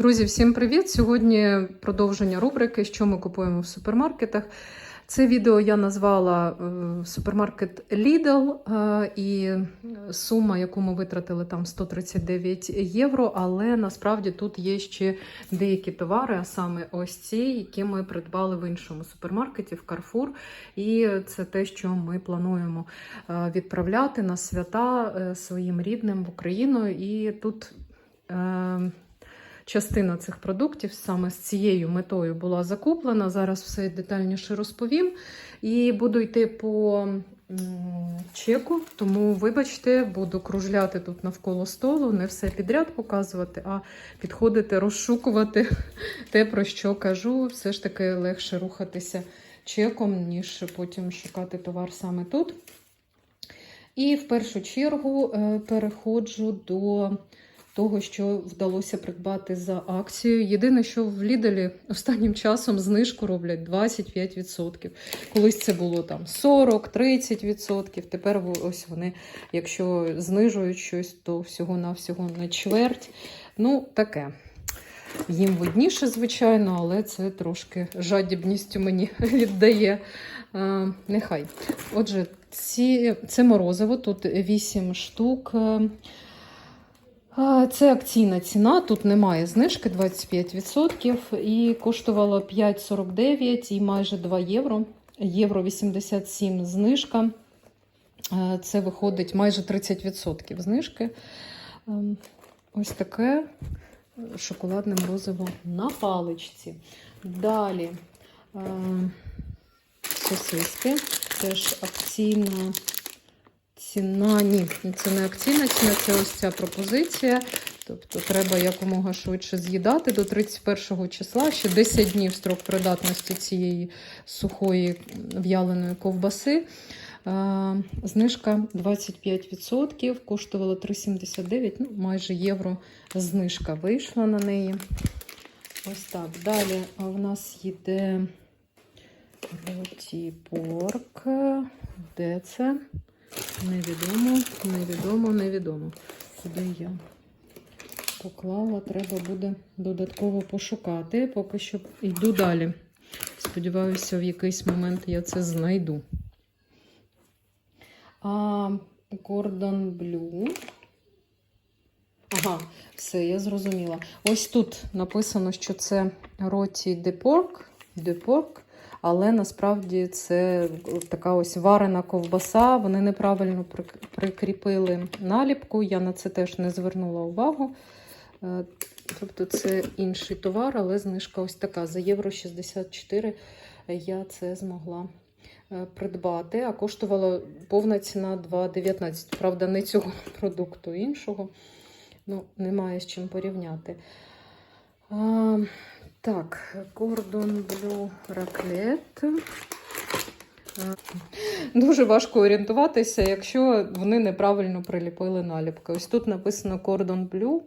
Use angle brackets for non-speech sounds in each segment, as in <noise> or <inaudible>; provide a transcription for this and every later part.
Друзі, всім привіт! Сьогодні продовження рубрики, що ми купуємо в супермаркетах. Це відео я назвала е, супермаркет Lidl е, і сума, яку ми витратили там 139 євро. Але насправді тут є ще деякі товари, а саме ось ці, які ми придбали в іншому супермаркеті в Carrefour. І це те, що ми плануємо е, відправляти на свята своїм рідним в Україну. І тут. Частина цих продуктів саме з цією метою була закуплена. Зараз все детальніше розповім. І буду йти по чеку, тому, вибачте, буду кружляти тут навколо столу, не все підряд показувати, а підходити, розшукувати <laughs> те, про що кажу. Все ж таки легше рухатися чеком, ніж потім шукати товар саме тут. І в першу чергу е, переходжу до того, що вдалося придбати за акцією. Єдине, що в Ліделі останнім часом знижку роблять 25%. Колись це було там 40-30%. Тепер ось вони, якщо знижують щось, то всього-навсього на чверть. Ну, таке. Їм видніше, звичайно, але це трошки жадібністю мені <laughs> віддає. Е, нехай. Отже, ці, це морозиво, тут 8 штук. Це акційна ціна, тут немає знижки 25% і коштувало 5,49 і майже 2 євро. Євро 87 знижка. Це виходить майже 30% знижки. Ем, Ось таке шоколадне морозиво на паличці. Далі е, сосиски, теж акційна ціна. Ні, це не акційна ціна, це ось ця пропозиція. Тобто треба якомога швидше з'їдати до 31 числа, ще 10 днів строк придатності цієї сухої в'яленої ковбаси. Знижка 25%, коштувала 3,79, ну, майже євро знижка вийшла на неї. Ось так. Далі в нас йде порк. Де це? Невідомо, невідомо, невідомо. Куди я поклала, треба буде додатково пошукати. Поки що йду далі. Сподіваюся, в якийсь момент я це знайду. А Гордон Блю. Ага, все, я зрозуміла. Ось тут написано, що це роті де порк, де порк, але насправді це така ось варена ковбаса. Вони неправильно прикріпили наліпку. Я на це теж не звернула увагу. Е, Тобто це інший товар, але знижка ось така. За євро 64 я це змогла е, придбати, а коштувала повна ціна 2,19. Правда, не цього <laughs> продукту, іншого. Ну, немає з чим порівняти. Так, кордон блю раклет. Дуже важко орієнтуватися, якщо вони неправильно приліпили наліпки. Ось тут написано кордон блю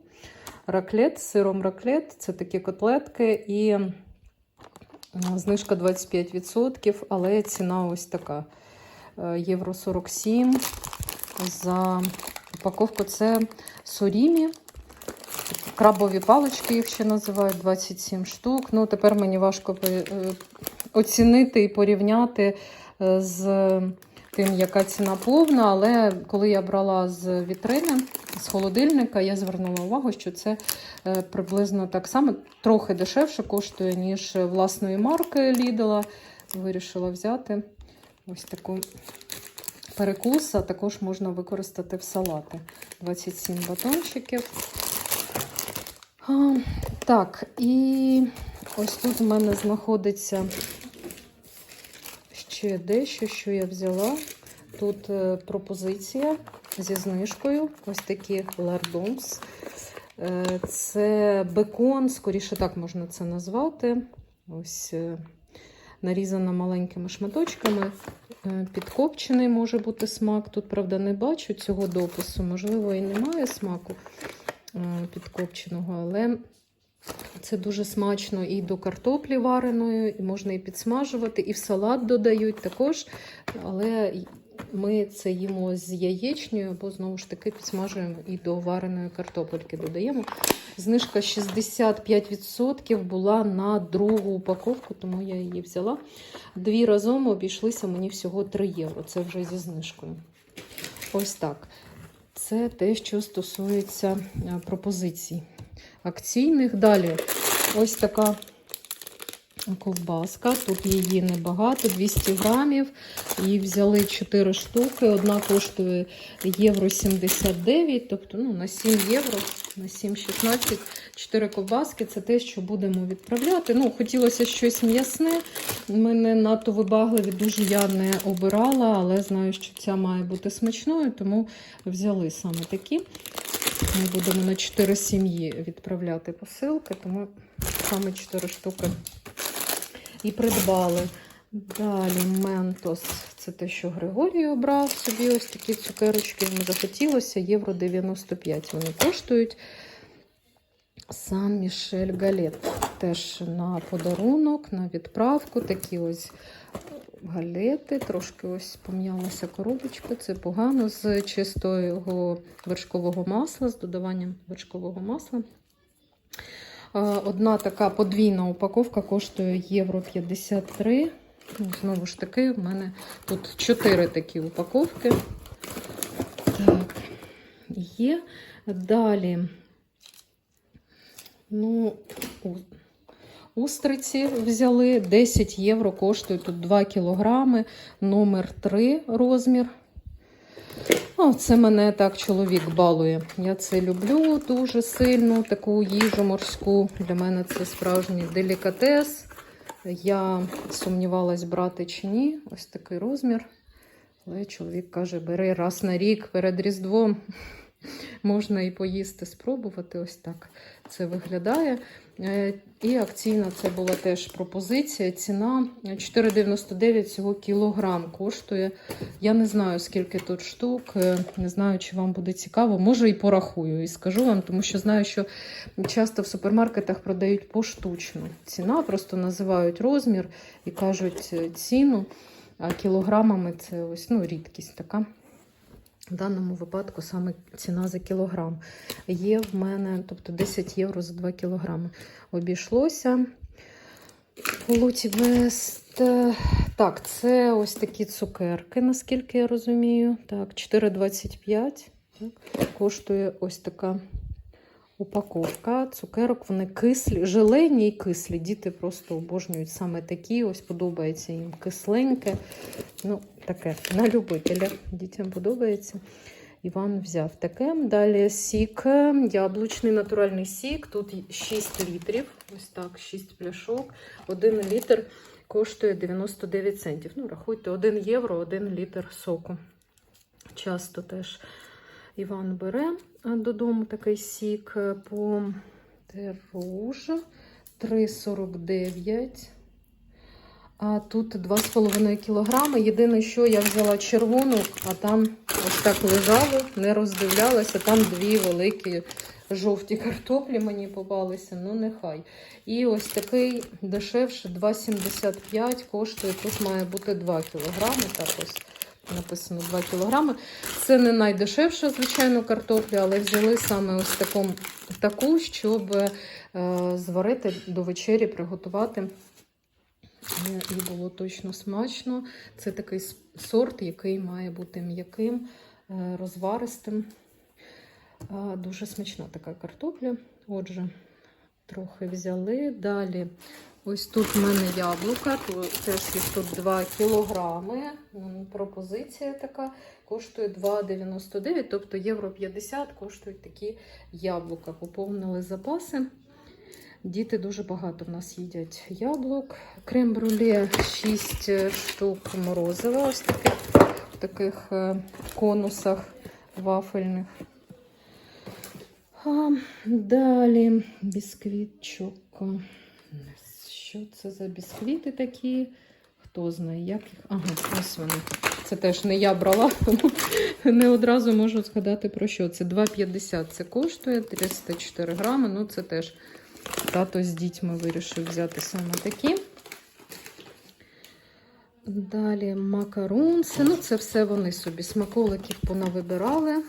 раклет сиром раклет. Це такі котлетки і е, знижка 25%, але ціна ось така. Е, Євро 47 за упаковку. Це сурімі. Крабові палички їх ще називають 27 штук. Ну, тепер мені важко е, оцінити і порівняти е, з тим, яка ціна повна. Але коли я брала з вітрини, з холодильника, я звернула увагу, що це е, приблизно так само, трохи дешевше коштує, ніж власної марки Lidl. Вирішила взяти ось таку перекус, а також можна використати в салати. 27 батончиків. А, так, і ось тут в мене знаходиться ще дещо, що я взяла. Тут е, пропозиція зі знижкою. Ось такі лардонс. Е, Це бекон, скоріше так можна це назвати. Ось е, нарізана маленькими шматочками. Підкопчений може бути смак. Тут, правда, не бачу цього допису. Можливо, і немає смаку підкопченого, але це дуже смачно і до картоплі вареної, і можна і підсмажувати, і в салат додають також. Але ми це їмо з яєчнею або знову ж таки підсмажуємо і до вареної картопельки додаємо. Знижка 65% була на другу упаковку, тому я її взяла. Дві разом обійшлися мені всього 3 євро. Це вже зі знижкою. Ось так. Це те, що стосується е, пропозицій акційних. Далі ось така ковбаска. Тут її небагато, 200 грамів. Її взяли 4 штуки. Одна коштує євро 79, тобто ну, на 7 євро, на 7,16. 4 ковбаски це те, що будемо відправляти. Ну, хотілося щось м'ясне. Мене надто вибагливі, дуже я не обирала, але знаю, що ця має бути смачною, тому взяли саме такі. Ми будемо на 4 сім'ї відправляти посилки, тому саме 4 штуки і придбали. Далі ментос. Це те, що Григорій обрав собі ось такі цукерочки. Йому захотілося. Євро 95 вони коштують. Сам Мішель Галет. Теж на подарунок, на відправку. Такі ось галети. Трошки ось пом'ялася коробочка. Це погано з чистого вершкового масла, з додаванням вершкового масла. Одна така подвійна упаковка коштує євро 53. Ну, Знову ж таки, в мене тут 4 такі упаковки. Так, є. Далі. Ну, устриці взяли. 10 євро коштує тут 2 кілограми, номер 3 розмір. О, це мене так чоловік балує. Я це люблю дуже сильно, таку їжу морську. Для мене це справжній делікатес. Я сумнівалась, брати чи ні. Ось такий розмір. Але чоловік каже: бери раз на рік перед Різдвом. Можна і поїсти, спробувати. Ось так це виглядає. Е, І акційна це була теж пропозиція. Ціна 4,99 всього кілограм коштує. Я не знаю, скільки тут штук. е, Не знаю, чи вам буде цікаво. Може, і порахую, і скажу вам, тому що знаю, що часто в супермаркетах продають поштучно. Ціна, просто називають розмір і кажуть е, ціну. А кілограмами це ось ну, рідкість така. В даному випадку саме ціна за кілограм. Є в мене, тобто 10 євро за 2 кілограми. Обійшлося. Вест. Так, це ось такі цукерки, наскільки я розумію. Так, 4,25. Так, коштує ось така упаковка. Цукерок, вони кислі, желені і кислі. Діти просто обожнюють саме такі. Ось подобається їм кисленьке. Ну, таке на любителя. Дітям подобається. Іван взяв таке. Далі сік, яблучний натуральний сік. Тут 6 літрів. Ось так, 6 пляшок. 1 літр коштує 99 центів. Ну, рахуйте, 1 євро, 1 літр соку. Часто теж Іван бере додому такий сік е, по теруж 3,49. А тут 2,5 кілограми. Єдине, що я взяла червону, а там ось так лежало, не роздивлялася. Там дві великі жовті картоплі мені попалися, ну нехай. І ось такий дешевше 2,75 коштує. Тут має бути 2 кілограми. Так ось написано 2 кілограми. Це не найдешевша, звичайно, картопля, але взяли саме ось таку, таку щоб е, зварити до вечері, приготувати. Е, І було точно смачно. Це такий сорт, який має бути м'яким, е, розваристим. Дуже смачна така картопля. Отже, трохи взяли. Далі, ось тут в мене яблука, теж їх тут 2 кілограми. Пропозиція така коштує 2,99, тобто євро 50 коштують такі яблука. Поповнили запаси. Діти дуже багато в нас їдять яблук. Крем-бруле 6 штук морозива, ось таких, в таких е, конусах вафельних. А, далі бісквітчик. Що це за бісквіти такі? Хто знає, як їх. Ага, ось вони. Це теж не я брала, тому не одразу можу згадати про що. Це 2,50 це коштує, 304 грами. Ну, це теж Тато з дітьми вирішив взяти саме такі. Далі макарунси. Ну, це все вони собі смаколиків понавибирали.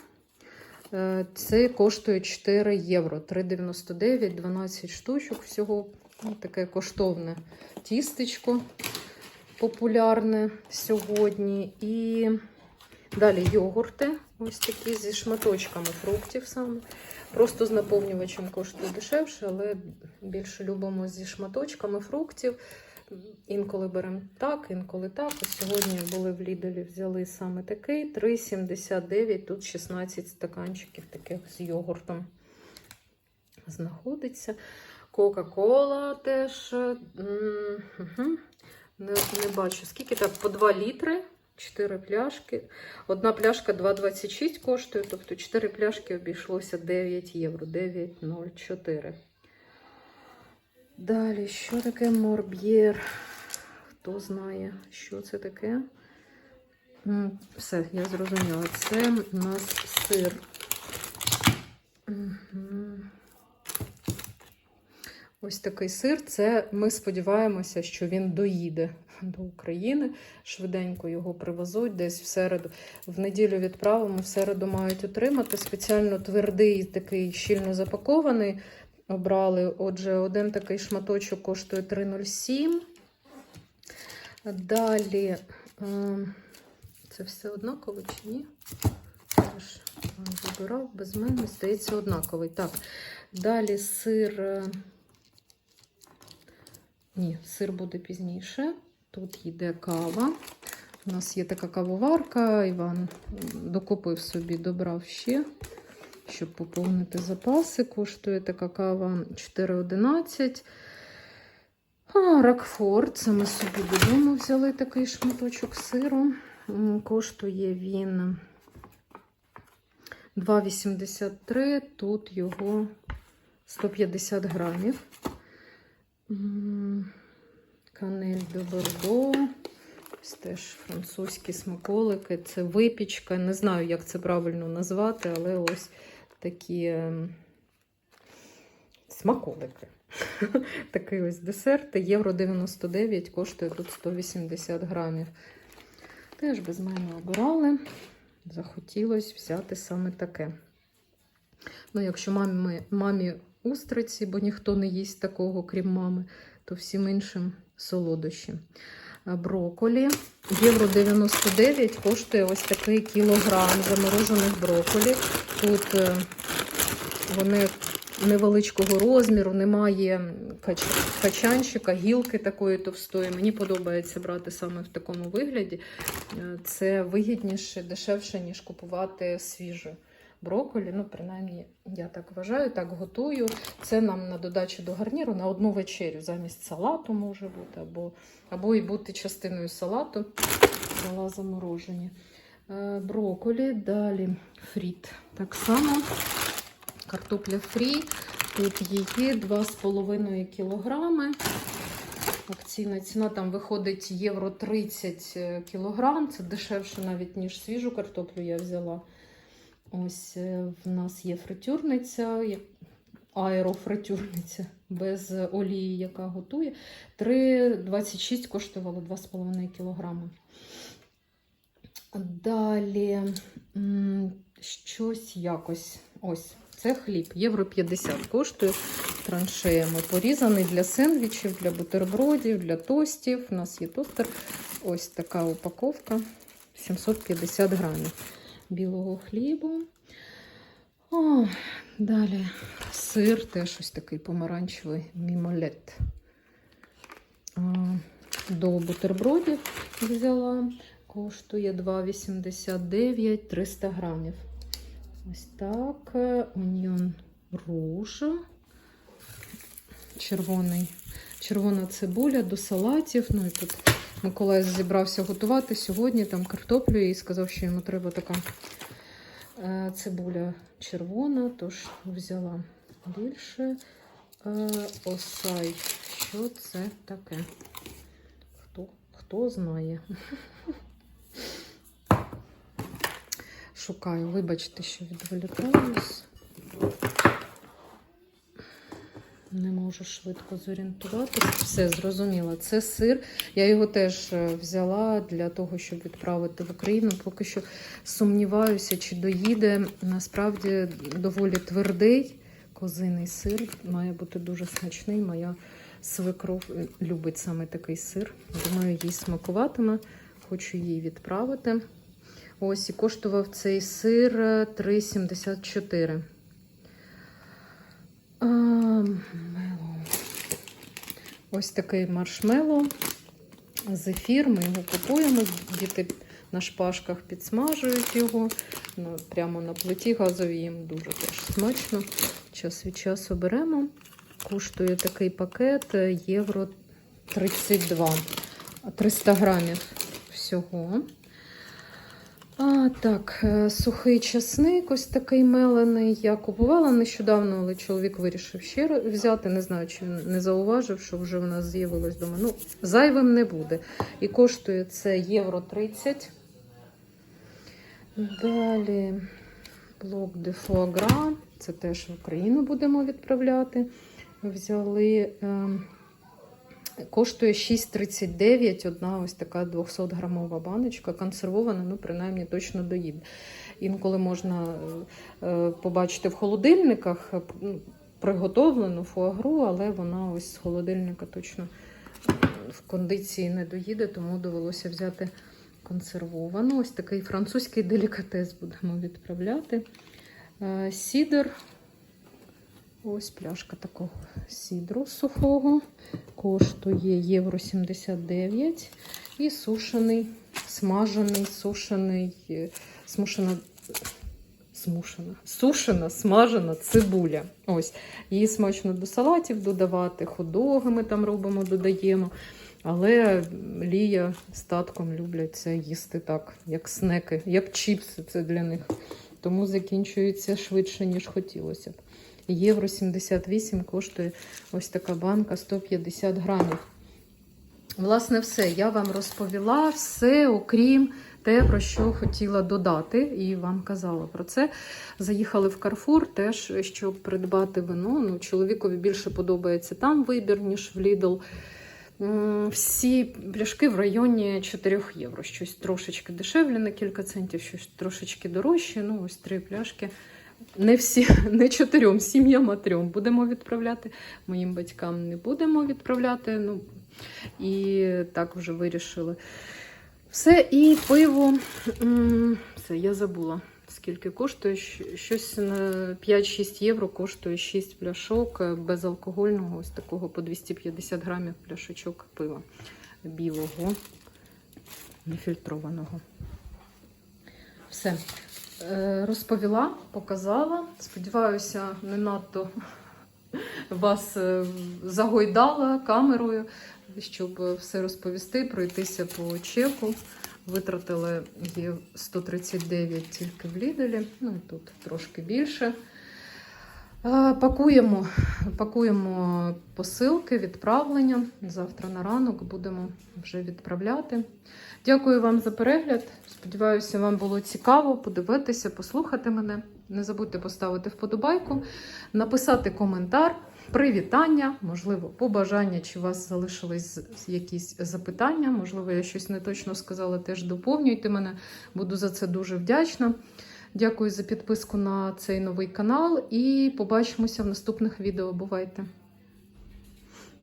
Е, Це коштує 4 євро. 3,99, 12 штучок всього. Ну, Таке коштовне тістечко популярне сьогодні. І далі йогурти. Ось такі зі шматочками фруктів саме. Просто з наповнювачем коштує дешевше, але більше любимо зі шматочками фруктів. Інколи беремо так, інколи так. Ось сьогодні були в Ліделі, взяли саме такий. 3,79. Тут 16 стаканчиків таких з йогуртом знаходиться. Кока-кола теж. мгм. Не, не бачу. Скільки так? По 2 літри. 4 пляшки. Одна пляшка 2,26 коштує, тобто 4 пляшки обійшлося 9 євро. 9,04. Далі, що таке морб'єр? Хто знає, що це таке? Все, я зрозуміла. Це у нас сир. Мгм. Ось такий сир. Це ми сподіваємося, що він доїде до України. Швиденько його привезуть десь в середу. В неділю відправимо, в середу мають отримати. Спеціально твердий, такий щільно запакований. Обрали. Отже, один такий шматочок коштує 3,07. Далі, е, це все однаково чи ні? Я ж вибирав без мене, здається, однаковий. Так, далі сир. Ні, сир буде пізніше. Тут йде кава. У нас є така кавоварка. Іван докупив собі, добрав ще, щоб поповнити запаси. Коштує така кава 4,11. А, Ракфорд. Це ми собі додому взяли такий шматочок сиру. Коштує він 2,83. Тут його 150 грамів. Канель до Бордо. Ось теж французькі смаколики. Це випічка. Не знаю, як це правильно назвати, але ось такі ем, смаколики. <laughs> Такий ось десерт. Євро 99 коштує тут 180 грамів. Теж без мене обирали. Захотілося взяти саме таке. Ну, якщо мамі, мамі устриці, бо ніхто не їсть такого, крім мами, то всім іншим солодощі. Броколі. Євро 99 коштує ось такий кілограм заморожених броколі. Тут е, вони невеличкого розміру, немає кач- качанчика, гілки такої товстої. Мені подобається брати саме в такому вигляді. Е, Це вигідніше, дешевше, ніж купувати свіже брокколі. Ну, принаймні, я так вважаю, так готую. Це нам на додачу до гарніру на одну вечерю. Замість салату може бути, або, або і бути частиною салату. Взяла заморожені. Е, Брокколі, далі фріт. Так само. Картопля фрі. Тут її 2,5 кілограми. Акційна ціна там виходить євро 30 кілограм. Це дешевше навіть, ніж свіжу картоплю я взяла. Ось е, в нас є фритюрниця, аерофритюрниця без олії, яка готує. 3,26 коштувало 2,5 кілограми. Далі щось якось. Ось, це хліб. Євро 50 коштує траншеями. Порізаний для сендвічів, для бутербродів, для тостів. У нас є тостер. Ось така упаковка. 750 грамів білого хлібу. О, далі сир, теж ось такий помаранчевий мімолет. До бутербродів взяла. Коштує 2,89 300 грамів. Ось так. Оньйон руж. Червоний. Червона цибуля до салатів. Ну і тут Миколай зібрався готувати сьогодні там картоплю і сказав, що йому треба така е, цибуля червона, тож взяла більше. Е, осай. Що це таке? Хто, хто знає? Шукаю, вибачте, що відволікаюсь. Не можу швидко зорієнтуватися. Все зрозуміло. Це сир. Я його теж е, взяла для того, щоб відправити в Україну. Поки що сумніваюся, чи доїде. Насправді доволі твердий козиний сир. Має бути дуже смачний. Моя свекров е, любить саме такий сир. Думаю, їй смакуватиме. Хочу її відправити. Ось і коштував цей сир е, 3,74. Мело. Ось такий маршмело. Зефір. Ми його купуємо. Діти на шпажках підсмажують його. Ну, Прямо на плиті газовій їм дуже теж смачно. Час від часу беремо. Коштує такий пакет е, євро 32. 300 грамів всього. А, так, е, сухий часник, ось такий мелений. Я купувала нещодавно, але чоловік вирішив ще взяти. Не знаю, чи він не зауважив, що вже в нас з'явилось дома. Ну, зайвим не буде. І коштує це євро 30. Далі блок де фуагра. Це теж в Україну будемо відправляти. Взяли. Коштує 6,39 одна ось така 200-грамова баночка, консервована, ну, принаймні, точно доїде. Інколи можна е, е, побачити в холодильниках е, ну, приготовлену фуагру, але вона ось з холодильника точно в кондиції не доїде, тому довелося взяти консервовану. Ось такий французький делікатес будемо відправляти. Сідер. Ось пляшка такого сідру сухого. Коштує євро 79. І сушений, смажений, сушений, е, смушена, смушена, сушена, смажена цибуля. Ось. Її смачно до салатів додавати, ходоги ми там робимо, додаємо. Але Лія з татком люблять це їсти так, як снеки, як чіпси це для них. Тому закінчується швидше, ніж хотілося б. Євро 78 коштує ось така банка 150 грамів. Власне, все. Я вам розповіла все, окрім те, про що хотіла додати, і вам казала про це. Заїхали в Карфур теж, щоб придбати вино. Ну, чоловікові більше подобається там вибір, ніж в. М, Всі пляшки в районі 4 євро. Щось трошечки дешевле на кілька центів, щось трошечки дорожче. Ну, ось три пляшки. Не всі, <laughs> не чотирьом, сім'ям, а трьом будемо відправляти. Моїм батькам не будемо відправляти. Ну, і так вже вирішили. Все, і пиво. Все, я забула, скільки коштує. Щось на 5-6 євро коштує 6 пляшок е, безалкогольного, ось такого по 250 грамів пляшечок пива білого, нефільтрованого. Все. Е, Розповіла, показала. Сподіваюся, не надто <laughs> вас е, загойдала камерою, щоб все розповісти, пройтися по чеку. Витратили є 139 тільки в Ліделі, ну і тут трошки більше. Е, Пакуємо, пакуємо посилки, відправлення. Завтра на ранок будемо вже відправляти. Дякую вам за перегляд. Сподіваюся, вам було цікаво подивитися, послухати мене. Не забудьте поставити вподобайку, написати коментар, привітання, можливо, побажання, чи у вас залишились якісь запитання. Можливо, я щось не точно сказала, теж доповнюйте мене. Буду за це дуже вдячна. Дякую за підписку на цей новий канал і побачимося в наступних відео. Бувайте!